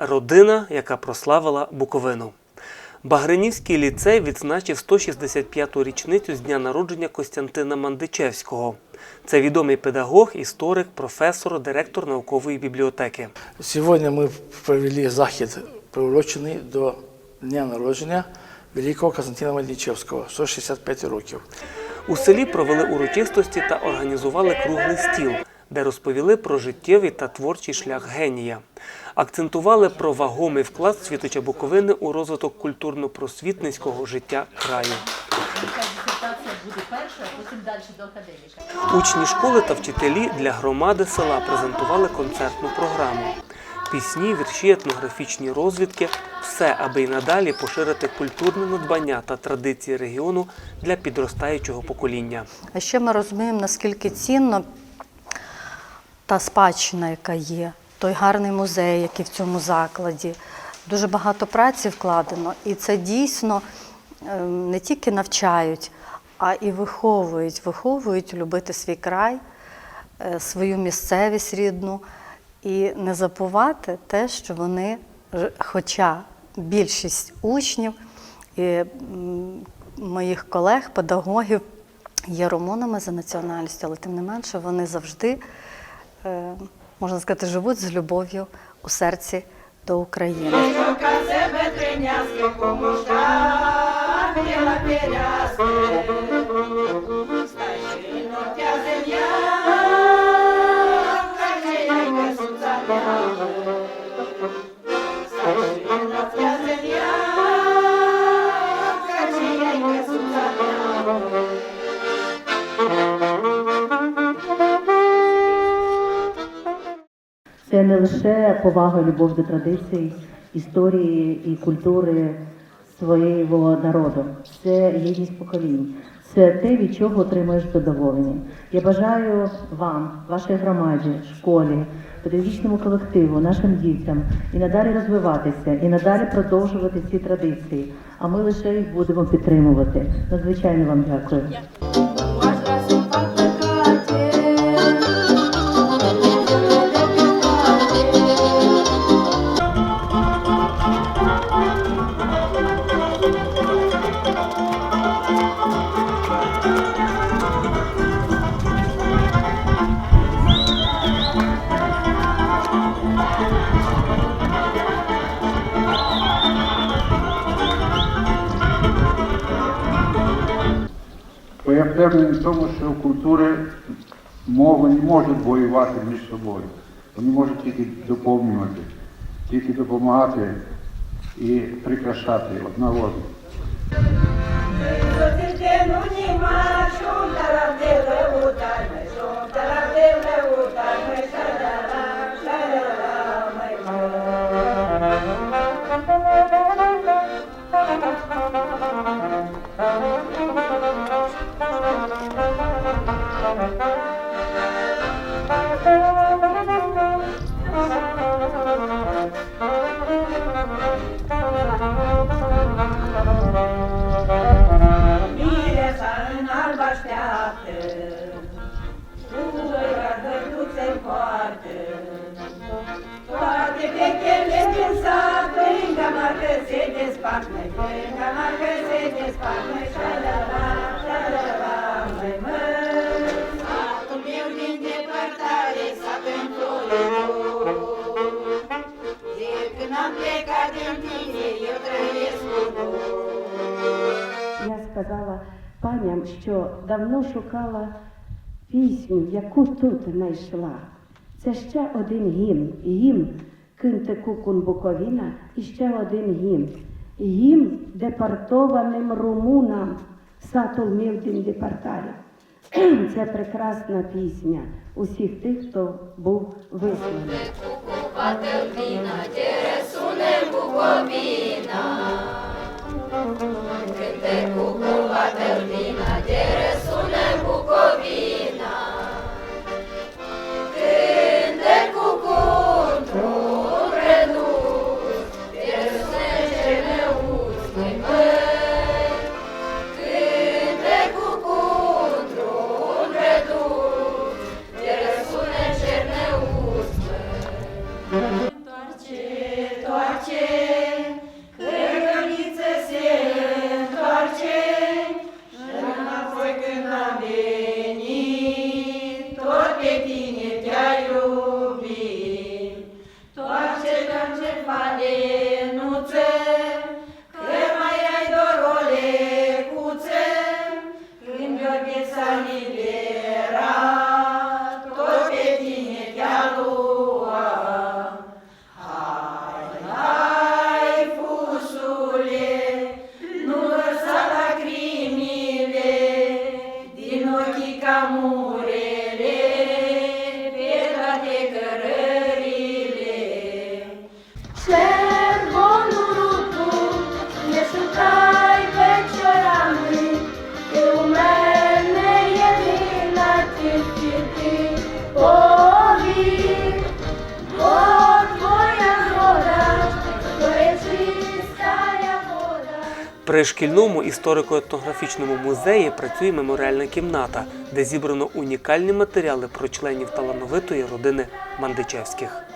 Родина, яка прославила Буковину. Багринівський ліцей відзначив 165-ту річницю з дня народження Костянтина Мандичевського. Це відомий педагог, історик, професор, директор наукової бібліотеки. Сьогодні ми провели захід, приурочений до дня народження великого Константина Мельничевського, 165 років. У селі провели урочистості та організували круглий стіл, де розповіли про життєвий та творчий шлях генія. Акцентували про вагомий вклад світоча Буковини у розвиток культурно-просвітницького життя краю. Перша, потім далі до академіка. Учні школи та вчителі для громади села презентували концертну програму. Пісні, вірші, етнографічні розвідки все, аби й надалі поширити культурне надбання та традиції регіону для підростаючого покоління. А ще ми розуміємо, наскільки цінно та спадщина, яка є, той гарний музей, який в цьому закладі. Дуже багато праці вкладено, і це дійсно е, не тільки навчають, а і виховують, виховують любити свій край, е, свою місцевість рідну і не забувати те, що вони, хоча більшість учнів і моїх колег, педагогів є румунами за національністю, але тим не менше вони завжди, можна сказати, живуть з любов'ю у серці до України. Це не лише повага, любов до традицій, історії і культури свого народу, це єдність поколінь. Це те, від чого отримуєш задоволення. Я бажаю вам, вашій громаді, школі, педагогічному колективу, нашим дітям і надалі розвиватися, і надалі продовжувати ці традиції. А ми лише їх будемо підтримувати. Надзвичайно вам дякую. Я впевнений в тому, що культури мови не можуть воювати між собою. Вони можуть тільки доповнювати, тільки допомагати і прикрашати одна одну. În Florido, De când am plecat din tine, eu trăiesc cu dor. Я сказала паням, що давно шукала пісню, яку тут знайшла. Це ще один гімн. Гімн Кинте кукун Буковіна і ще один гімн. Гімн депортованим румунам Сатул депортарі. Це прекрасна пісня усіх тих, хто був висланий. При шкільному історико-етнографічному музеї працює меморіальна кімната, де зібрано унікальні матеріали про членів талановитої родини Мандичевських.